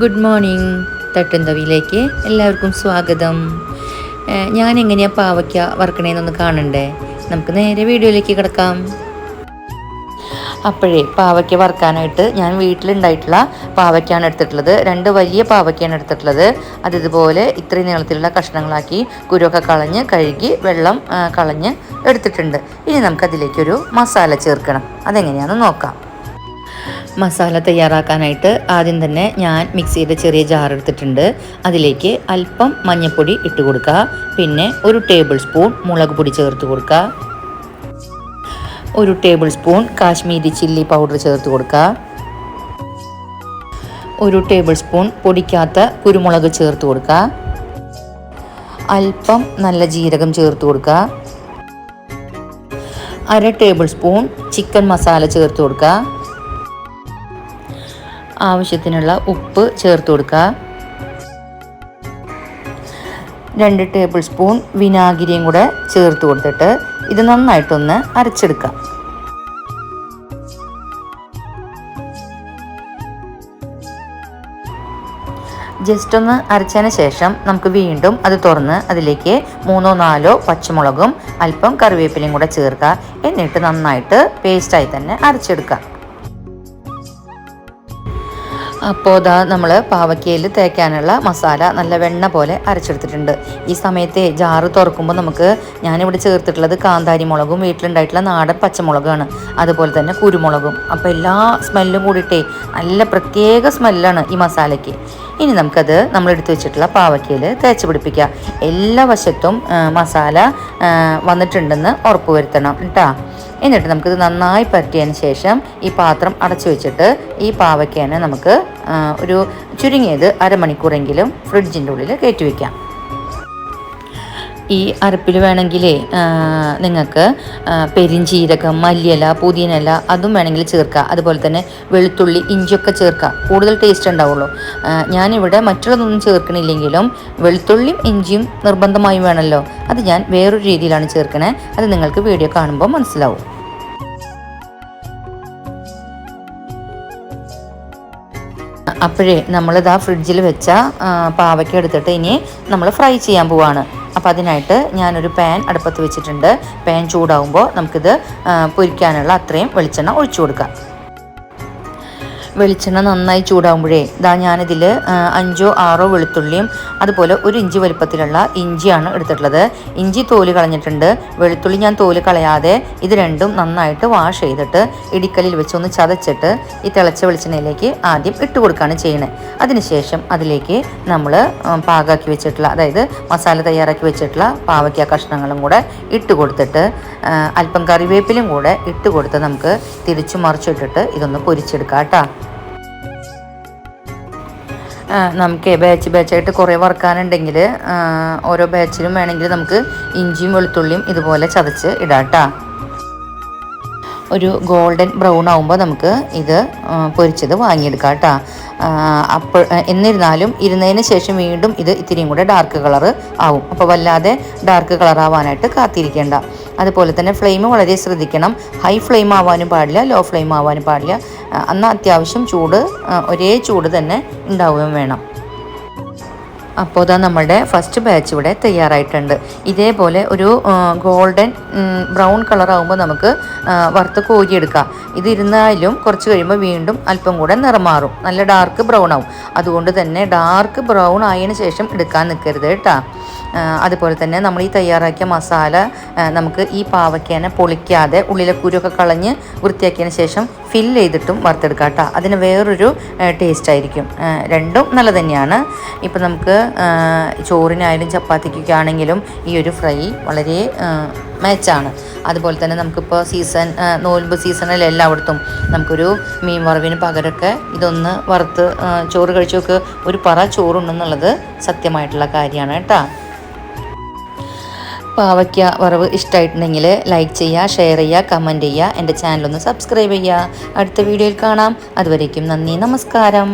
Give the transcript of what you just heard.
Good morning തട്ടുന്തവിയിലേക്ക് എല്ലാവർക്കും സ്വാഗതം. ഞാൻ എങ്ങനെയാ പാവയ്ക്ക വറക്കണേന്നൊന്ന് കാണണ്ടേ? നമുക്ക് നേരെ വീഡിയോയിലേക്ക് കിടക്കാം. അപ്പോഴേ പാവയ്ക്ക വറുക്കാനായിട്ട് ഞാൻ വീട്ടിലുണ്ടായിട്ടുള്ള പാവയ്ക്കാണ് എടുത്തിട്ടുള്ളത്. രണ്ട് വലിയ പാവയ്ക്കാണ് എടുത്തിട്ടുള്ളത്. അത് ഇതുപോലെ ഇത്രയും നീളത്തിലുള്ള കഷ്ണങ്ങളാക്കി കുരുവൊക്കെ കളഞ്ഞ് കഴുകി വെള്ളം കളഞ്ഞ് എടുത്തിട്ടുണ്ട്. ഇനി നമുക്കതിലേക്കൊരു മസാല ചേർക്കണം. അതെങ്ങനെയാണെന്ന് നോക്കാം. മസാല തയ്യാറാക്കാനായിട്ട് ആദ്യം തന്നെ ഞാൻ മിക്സിയുടെ ചെറിയ ജാർ എടുത്തിട്ടുണ്ട്. അതിലേക്ക് അല്പം മഞ്ഞൾപ്പൊടി ഇട്ട് കൊടുക്കുക. പിന്നെ ഒരു ടേബിൾ സ്പൂൺ മുളക് പൊടി ചേർത്ത് കൊടുക്കുക. ഒരു tablespoon Kashmiri chilli powder ചേർത്ത് കൊടുക്കുക. ഒരു ടേബിൾ സ്പൂൺ പൊടിക്കാത്ത കുരുമുളക് ചേർത്ത് കൊടുക്കുക. അല്പം നല്ല ജീരകം ചേർത്ത് കൊടുക്കുക. അര ടേബിൾ സ്പൂൺ ചിക്കൻ മസാല ചേർത്ത് കൊടുക്കുക. ആവശ്യത്തിനുള്ള ഉപ്പ് ചേർത്ത് കൊടുക്കുക. രണ്ട് ടേബിൾ സ്പൂൺ വിനാഗിരിയും കൂടെ ചേർത്ത് കൊടുത്തിട്ട് ഇത് നന്നായിട്ടൊന്ന് അരച്ചെടുക്കുക ജസ്റ്റ് ഒന്ന് അരച്ചതിന് ശേഷം നമുക്ക് വീണ്ടും അത് തുറന്ന് അതിലേക്ക് മൂന്നോ നാലോ പച്ചമുളകും അല്പം കറിവേപ്പിലയും കൂടെ ചേർക്കുക. എന്നിട്ട് നന്നായിട്ട് പേസ്റ്റായി തന്നെ അരച്ചെടുക്കുക. അപ്പോൾ ഇതാ നമ്മൾ പാവയ്ക്കയിൽ തേക്കാനുള്ള മസാല നല്ല വെണ്ണ പോലെ അരച്ചെടുത്തിട്ടുണ്ട്. ഈ സമയത്തെ ജാറ് തുറക്കുമ്പോൾ നമുക്ക് ഞാനിവിടെ ചേർത്തിട്ടുള്ളത് കാന്താരി മുളകും വീട്ടിലുണ്ടായിട്ടുള്ള നാടൻ പച്ചമുളകാണ്. അതുപോലെ തന്നെ കുരുമുളകും. അപ്പോൾ എല്ലാ സ്മെല്ലും കൂടിയിട്ടേ നല്ല പ്രത്യേക സ്മെല്ലാണ് ഈ മസാലയ്ക്ക്. ഇനി നമുക്കത് നമ്മൾ എടുത്തു വെച്ചിട്ടുള്ള പാവയ്ക്കയിൽ തേച്ച് പിടിപ്പിക്കുക എല്ലാ വശത്തും മസാല വന്നിട്ടുണ്ടെന്ന് ഉറപ്പ് വരുത്തണം കേട്ടോ എന്നിട്ട് നമുക്കിത് നന്നായി പറ്റിയതിന് ശേഷം ഈ പാത്രം അടച്ചു വെച്ചിട്ട് ഈ പാവയ്ക്കേനെ നമുക്ക് ഒരു ചുരുങ്ങിയത് അരമണിക്കൂറെങ്കിലും ഫ്രിഡ്ജിന്റെ ഉള്ളിൽ കയറ്റി വയ്ക്കാം ഈ അരപ്പിൽ വേണമെങ്കിൽ നിങ്ങൾക്ക് പെരിഞ്ചീരകം മല്ലിയില പുതിയനല അതും വേണമെങ്കിൽ ചേർക്കുക അതുപോലെ തന്നെ വെളുത്തുള്ളി ഇഞ്ചിയൊക്കെ ചേർക്കുക കൂടുതൽ ടേസ്റ്റ് ഉണ്ടാവുള്ളൂ. ഞാനിവിടെ മറ്റുള്ളതൊന്നും ചേർക്കണില്ലെങ്കിലും വെളുത്തുള്ളിയും ഇഞ്ചിയും നിർബന്ധമായും വേണമല്ലോ. അത് ഞാൻ വേറൊരു രീതിയിലാണ് ചേർക്കണേ. അത് നിങ്ങൾക്ക് വീഡിയോ കാണുമ്പോൾ മനസ്സിലാവും. അപ്പോഴേ നമ്മളിത് ആ ഫ്രിഡ്ജിൽ വെച്ച പാവയ്ക്ക എടുത്തിട്ട് ഇനി നമ്മൾ ഫ്രൈ ചെയ്യാൻ പോവാണ്. അപ്പോൾ അതിനായിട്ട് ഞാനൊരു പാൻ അടുപ്പത്ത് വെച്ചിട്ടുണ്ട്. പാൻ ചൂടാവുമ്പോൾ നമുക്കിത് പൊരിക്കാനുള്ള അത്രയും വെളിച്ചെണ്ണ ഒഴിച്ചു കൊടുക്കാം. വെളിച്ചെണ്ണ നന്നായി ചൂടാകുമ്പോഴേ ഇതാ ഞാനിതിൽ അഞ്ചോ ആറോ വെളുത്തുള്ളിയും അതുപോലെ ഒരു ഇഞ്ചി വലുപ്പത്തിലുള്ള ഇഞ്ചിയാണ് എടുത്തിട്ടുള്ളത്. ഇഞ്ചി തോൽ കളഞ്ഞിട്ടുണ്ട്. വെളുത്തുള്ളി ഞാൻ തോൽ കളയാതെ ഇത് രണ്ടും നന്നായിട്ട് വാഷ് ചെയ്തിട്ട് ഇടിക്കല്ലിൽ വെച്ചൊന്ന് ചതച്ചിട്ട് ഈ തിളച്ച വെളിച്ചെണ്ണയിലേക്ക് ആദ്യം ഇട്ട് കൊടുക്കുകയാണ് ചെയ്യണേ. അതിനുശേഷം അതിലേക്ക് നമ്മൾ പാകാക്കി വെച്ചിട്ടുള്ള അതായത് മസാല തയ്യാറാക്കി വെച്ചിട്ടുള്ള പാവയ്ക്ക കഷ്ണങ്ങളും കൂടെ ഇട്ട് കൊടുത്തിട്ട് അല്പം കറിവേപ്പിലും കൂടെ ഇട്ട് കൊടുത്ത് നമുക്ക് തിരിച്ചു മറിച്ചിട്ടിട്ട് ഇതൊന്ന് പൊരിച്ചെടുക്കാം കേട്ടോ. നമുക്ക് ബാച്ച് ബാച്ചായിട്ട് കുറേ വറുക്കാനുണ്ടെങ്കിൽ ഓരോ ബാച്ചിലും വേണമെങ്കിൽ നമുക്ക് ഇഞ്ചിയും വെളുത്തുള്ളിയും ഇതുപോലെ ചതച്ച് ഇടാം കേട്ടോ. ഒരു ഗോൾഡൻ ബ്രൗൺ ആകുമ്പോൾ നമുക്ക് ഇത് പൊരിച്ചത് വാങ്ങിയെടുക്കാം കേട്ടോ. അപ്പോൾ എന്നിരുന്നാലും ഇരുന്നതിന് ശേഷം വീണ്ടും ഇത് ഇത്തിരിയും കൂടെ ഡാർക്ക് കളർ ആവും. അപ്പോൾ വല്ലാതെ ഡാർക്ക് കളർ ആവാനായിട്ട് കാത്തിരിക്കേണ്ട. അതുപോലെ തന്നെ ഫ്ലെയിം വളരെ ശ്രദ്ധിക്കണം. ഹൈ ഫ്ലെയിം ആവാനും പാടില്ല ലോ ഫ്ലെയിം ആവാനും പാടില്ല. അന്ന് അത്യാവശ്യം ചൂട് ഒരേ ചൂട് തന്നെ ഉണ്ടാവുകയും വേണം. അപ്പോൾ ഇതാ നമ്മളുടെ ഫസ്റ്റ് ബാച്ച് ഇവിടെ തയ്യാറായിട്ടുണ്ട്. ഇതേപോലെ ഒരു ഗോൾഡൻ ബ്രൗൺ കളർ ആകുമ്പോൾ നമുക്ക് വറുത്ത് കോരിയെടുക്കാം. ഇതിരുന്നാലും കുറച്ച് കഴിയുമ്പോൾ വീണ്ടും അല്പം കൂടെ നിറമാറും. നല്ല ഡാർക്ക് ബ്രൗൺ ആവും. അതുകൊണ്ട് തന്നെ ഡാർക്ക് ബ്രൗൺ ആയതിനു ശേഷം എടുക്കാൻ നിൽക്കരുത് കേട്ടോ. അതുപോലെ തന്നെ നമ്മൾ ഈ തയ്യാറാക്കിയ മസാല നമുക്ക് ഈ പാവയ്ക്കേനെ പൊളിക്കാതെ ഉള്ളിലെ കുരുവൊക്കെ കളഞ്ഞ് വൃത്തിയാക്കിയതിന് ശേഷം ഫില്ല് ചെയ്തിട്ടും വറുത്തെടുക്കാം കേട്ടോ. അതിന് വേറൊരു ടേസ്റ്റ് ആയിരിക്കും. രണ്ടും നല്ല തന്നെയാണ്. ഇപ്പം നമുക്ക് ചോറിനായാലും ചപ്പാത്തിക്കൊക്കെ ആണെങ്കിലും ഈ ഒരു ഫ്രൈ വളരെ മാച്ചാണ് അതുപോലെ തന്നെ നമുക്കിപ്പോൾ സീസൺ നോൽമ്പ് സീസണിൽ എല്ലായിടത്തും. നമുക്കൊരു മീൻ വറവിന് പകരമൊക്കെ ഇതൊന്ന് വറുത്ത് ചോറ് കഴിച്ചൊക്കെ ഒരു പറ ചോറുണ്ടെന്നുള്ളത് സത്യമായിട്ടുള്ള കാര്യമാണ് കേട്ടോ. പാവയ്ക്ക വറവ് ഇഷ്ടമായിട്ടുണ്ടെങ്കിൽ ലൈക്ക് ചെയ്യുക ഷെയർ ചെയ്യുക കമന്റ് ചെയ്യുക. എന്റെ ചാനലൊന്ന് സബ്സ്ക്രൈബ് ചെയ്യുക. അടുത്ത വീഡിയോയിൽ കാണാം. അതുവരേക്കും നന്ദി നമസ്കാരം.